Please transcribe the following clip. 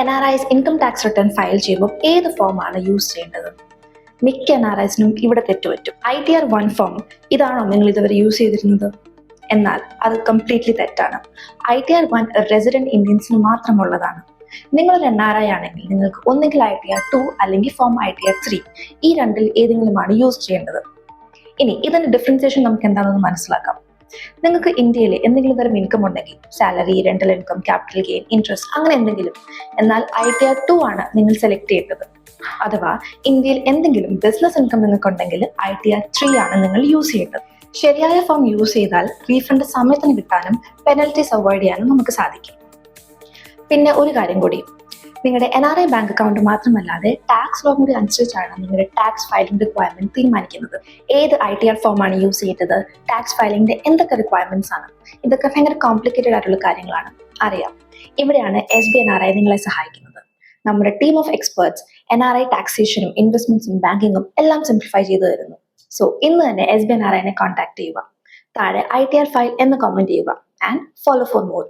N R Is income tax return file ചെയ്യുമ്പോൾ ഏത് ഫോമാണ് യൂസ് ചെയ്യേണ്ടത്? മിക്ക എൻ ആർ ഐസിനും ഇവിടെ തെറ്റുപറ്റും I T R one form ഇതാണോ നിങ്ങൾ ഇതുവരെ യൂസ് ചെയ്തിരുന്നത്? എന്നാൽ അത് കംപ്ലീറ്റ്ലി തെറ്റാണ്. I T R one resident ഇന്ത്യൻസിന് മാത്രമുള്ളതാണ്. നിങ്ങളൊരു എൻ ആർ ഐ ആണെങ്കിൽ നിങ്ങൾക്ക് ഒന്നുകിൽ ഐ ടി ആർ ടു അല്ലെങ്കിൽ form I T R three ഈ രണ്ടിൽ ഏതെങ്കിലുമാണ് യൂസ് ചെയ്യേണ്ടത്. ഇനി ഇതിന്റെ ഡിഫറൻസിയേഷൻ നമുക്ക് എന്താണെന്ന് മനസ്സിലാക്കാം. നിങ്ങൾക്ക് ഇന്ത്യയിൽ എന്തെങ്കിലും തരം ഇൻകം ഉണ്ടെങ്കിൽ salary rental income capital gain interest അങ്ങനെ എന്തെങ്കിലും. എന്നാൽ ഐ ടി ആർ ടു ആണ് നിങ്ങൾ സെലക്ട് ചെയ്യേണ്ടത്. അഥവാ ഇന്ത്യയിൽ എന്തെങ്കിലും ബിസിനസ് ഇൻകം നിങ്ങൾക്കുണ്ടെങ്കിൽ ഐ ടി ആർ ത്രീ ആണ് നിങ്ങൾ യൂസ് ചെയ്യേണ്ടത്. ശരിയായ ഫോം യൂസ് ചെയ്താൽ റീഫണ്ട് സമയത്തിന് കിട്ടാനും പെനൽറ്റീസ് അവോയ്ഡ് ചെയ്യാനും നമുക്ക് സാധിക്കും. പിന്നെ ഒരു കാര്യം കൂടി. നിങ്ങളുടെ N R I bank account മാത്രമല്ലാതെ ടാക്സ് ലോ കൂടി അനുസരിച്ചാണ് നിങ്ങളുടെ ടാക്സ് ഫയലിംഗ് റിക്വയർമെന്റ് തീരുമാനിക്കുന്നത്. ഏത് ഐ ടി ആർ ഫോമാണ് യൂസ് ചെയ്തത്? ടാക്സ് ഫയലിംഗിന്റെ എന്തൊക്കെ റിക്വയർമെന്റ്സ് ആണ്? ഇതൊക്കെ ഭയങ്കര കോംപ്ലിക്കേറ്റഡ് ആയിട്ടുള്ള കാര്യങ്ങളാണ്. അറിയാം. ഇവിടെയാണ് S B N R I നിങ്ങളെ സഹായിക്കുന്നത്. നമ്മുടെ team of experts N R I ടാക്സേഷനും ഇൻവെസ്റ്റ്മെന്റ്സും ബാങ്കിങ്ങും എല്ലാം സിംപ്ലിഫൈ ചെയ്തു തരുന്നു. സോ ഇന്ന് തന്നെ എസ് ബി എൻ ആർ ഐനെ കോൺടാക്ട് ചെയ്യുക. താഴെ ഐ ടി ആർ ഫയൽ എന്ന് കമന്റ് ചെയ്യുക. And follow for more